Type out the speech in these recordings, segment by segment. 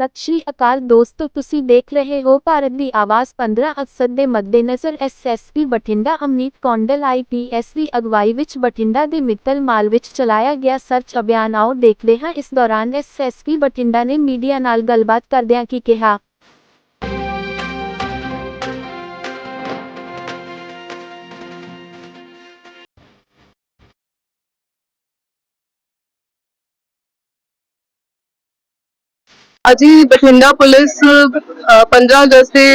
ਸਤਿ ਸ਼੍ਰੀ ਅਕਾਲ ਦੋਸਤੋ, ਤੁਸੀਂ ਦੇਖ ਰਹੇ ਹੋ ਭਾਰਤ ਦੀ ਆਵਾਜ਼ 15 ਅਗਸਤ ਦੇ ਮੱਦੇਨਜ਼ਰ ਐਸਐਸਪੀ ਬਠਿੰਡਾ, ਅਮਨੀਤ ਕੌਂਡਲ ਆਈਪੀਐਸ ਦੀ ਅਗਵਾਈ ਵਿੱਚ ਬਠਿੰਡਾ ਦੇ ਮਿੱਤਲ ਮਾਲ ਵਿੱਚ ਚਲਾਇਆ ਗਿਆ ਸਰਚ ਅਭਿਆਨ। ਆਓ ਦੇਖਦੇ ਹਾਂ, ਇਸ ਦੌਰਾਨ ਐਸਐਸਪੀ ਬਠਿੰਡਾ ਨੇ ਮੀਡੀਆ ਨਾਲ ਗੱਲਬਾਤ ਕਰਦਿਆਂ ਕੀ ਕਿਹਾ। ਅਜੀ ਬਠਿੰਡਾ ਪੁਲਿਸ ਅ, 15 ਅਗਸਤ ਦੇ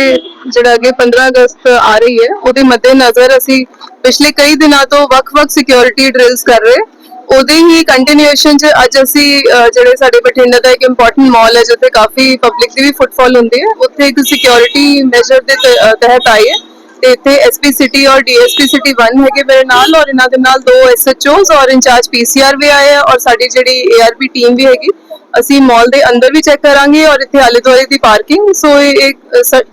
ਜਿਹੜਾ ਅੱਗੇ 15 ਅਗਸਤ ਆ ਰਹੀ ਹੈ ਉਹਦੇ ਮੱਦੇਨਜ਼ਰ ਅਸੀਂ ਪਿਛਲੇ ਕਈ ਦਿਨਾਂ ਤੋਂ ਵੱਖ-ਵੱਖ ਸਿਕਿਉਰਿਟੀ ਡ੍ਰਿਲਸ ਕਰ ਰਹੇ। ਉਹਦੇ ਹੀ ਕੰਟੀਨਿਊਏਸ਼ਨ ਚ ਅੱਜ ਅਸੀਂ ਅ, ਜਿਹੜੇ ਸਾਡੇ ਬਠਿੰਡਾ ਦਾ ਇੱਕ ਇੰਪੋਰਟੈਂਟ ਮਾਲ ਹੈ ਜਿੱਥੇ ਕਾਫੀ ਪਬਲਿਕ ਦੀ ਵੀ ਫੁੱਟਫਾਲ ਹੁੰਦੀ ਹੈ ਉੱਥੇ ਇੱਕ ਸਿਕਿਉਰਿਟੀ ਮੈਜਰ ਦੇ ਤ- ਅ, ਤਹਿਤ ਆਈ ਹੈ। ਤੇ ਇੱਥੇ ਐਸਪੀ ਸਿਟੀ ਔਰ ਡੀਐਸਪੀ ਸਿਟੀ 1 ਹੈਗੇ ਮੇਰੇ ਨਾਲ ਔਰ ਇਹਨਾਂ ਦੇ ਨਾਲ ਦੋ ਐਸਐਚਓਸ ਔਰ ਇੰਚਾਰਜ ਪੀਸੀਆਰ ਵੀ ਆਏ ਆ ਔਰ ਸਾਡੀ ਜਿਹੜੀ ਏਆਰਪੀ ਟੀਮ ਵੀ ਹੈਗੀ ਅਸੀਂ ਮਾਲ ਦੇ ਅੰਦਰ ਵੀ ਚੈੱਕ ਕਰਾਂਗੇ ਔਰ ਇੱਥੇ ਆਲੇ ਦੁਆਲੇ ਦੀ ਪਾਰਕਿੰਗ ਸੋ ਇਹ ਇੱਕ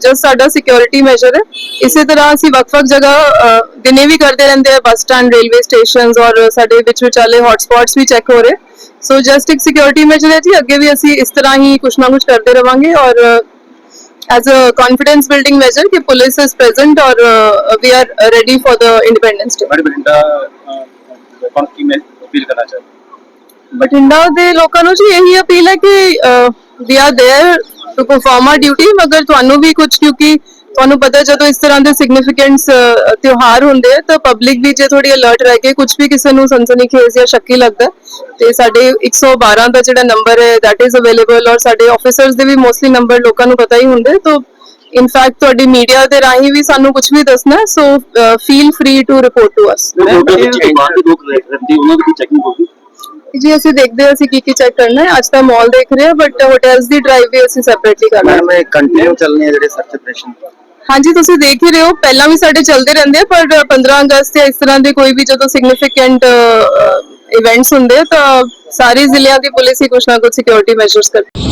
ਜਸ ਸਾਡਾ ਸਿਕਿਉਰਿਟੀ ਮੈਜਰ ਹੈ ਇਸੇ ਤਰ੍ਹਾਂ ਅਸੀਂ ਵੱਖ-ਵੱਖ ਜਗ੍ਹਾ ਅ, ਦਿਨੇ ਵੀ ਕਰਦੇ ਰਹਿੰਦੇ ਆ ਬੱਸ ਸਟੈਂਡ ਰੇਲਵੇ ਸਟੇਸ਼ਨਸ ਔਰ ਸਾਡੇ ਵਿੱਚ ਵਿਚਾਲੇ ਹੌਟਸਪੌਟਸ ਵੀ ਚੈੱਕ ਹੋ ਰਹੇ ਸੋ ਜਸਟ ਇੱਕ ਸਿਕਿਉਰਿਟੀ ਮੈਜਰ ਹੈ ਜੀ ਅੱਗੇ ਵੀ ਅਸੀਂ ਇਸ ਤਰ੍ਹਾਂ ਹੀ ਕੁਛ ਨਾ ਕੁਛ ਕਰਦੇ ਰਵਾਂਗੇ ਔਰ as a confidence building measure कि police is present और uh, we are ready for the independence day बड़े बठिंडा लोगों की मैं अपील करना चाहता हूँ ਬਠਿੰਡਾ ਦੇ ਲੋਕਾਂ ਨੂੰ ਜੀ ਇਹੀ ਅਪੀਲ ਹੈ ਕਿ we are there to perform our duty ਮਗਰ ਤੁਹਾਨੂੰ ਵੀ ਕੁਝ ਕਿਉਂਕਿ ਤੁਹਾਨੂੰ ਪਤਾ ਜਦੋਂ ਇਸ ਤਰ੍ਹਾਂ ਦੇ ਸਿਗਨੀਫੀਕੈਂਟਸ ਤਿਉਹਾਰ ਹੁੰਦੇ ਆ ਤਾਂ ਪਬਲਿਕ ਵੀ ਜੇ ਥੋੜੀ ਅਲਰਟ ਰਹਿ ਕੇ ਕੁਝ ਵੀ ਕਿਸੇ ਨੂੰ ਸਨਸਨੀਖੇਜ਼ ਜਾਂ ਸ਼ੱਕੀ ਲੱਗਦਾ ਹੈ, ਤੇ ਸਾਡੇ 112 ਦਾ ਜਿਹੜਾ ਨੰਬਰ ਹੈ that is available ਔਰ ਸਾਡੇ ਆਫੀਸਰਸ ਦੇ ਵੀ ਮੋਸਟਲੀ ਨੰਬਰ ਲੋਕਾਂ ਨੂੰ ਪਤਾ ਹੀ ਹੁੰਦੇ ਤਾਂ ਇਨਫੈਕਟ ਤੁਹਾਡੀ ਮੀਡੀਆ ਦੇ ਰਾਹੀਂ ਵੀ ਸਾਨੂੰ ਕੁਝ ਵੀ ਦੱਸਣਾ so feel free to report to us लोगों के चेकिंग बाहर ਵੀ ਅਸੀਂ ਦੇਖਦੇ ਹਾਂ ਅਸੀਂ ਕੀ ਕੀ ਚੈੱਕ ਕਰਨਾ ਹੈ। ਅੱਜ ਤਾਂ ਮਾਲ ਦੇਖ ਰਹੇ ਹਾਂ ਬਟ ਹੋਟਲਸ ਦੀ ਡਰਾਈਵ ਵੀ ਅਸੀਂ ਸੈਪਰੇਟਲੀ ਕਰਨਾ ਹੈ। ਮੈਮ ਇਹ ਕੰਟੀਨਿਊ ਚੱਲਣੇ ਆ ਜਿਹੜੇ ਸਰਚ ਆਪਰੇਸ਼ਨ ਹਾਂਜੀ ਤੁਸੀਂ ਦੇਖ ਹੀ ਰਹੇ ਹੋ ਪਹਿਲਾਂ ਵੀ ਸਾਡੇ ਚੱਲਦੇ ਰਹਿੰਦੇ ਆ ਪਰ 15 ਅਗਸਤ ਜਾਂ ਇਸ ਤਰ੍ਹਾਂ ਦੇ ਕੋਈ ਵੀ ਜਦੋਂ ਸਿਗਨੀਫੀਕੈਂਟ ਇਵੈਂਟਸ ਹੁੰਦੇ ਤਾਂ ਸਾਰੇ ਜ਼ਿਲ੍ਹਿਆਂ ਦੀ ਪੁਲਿਸ ਹੀ ਕੁਝ ਨਾ ਕੁਝ ਸਿਕਿਉਰਿਟੀ ਮੈਜਰਸ ਕਰਦੀ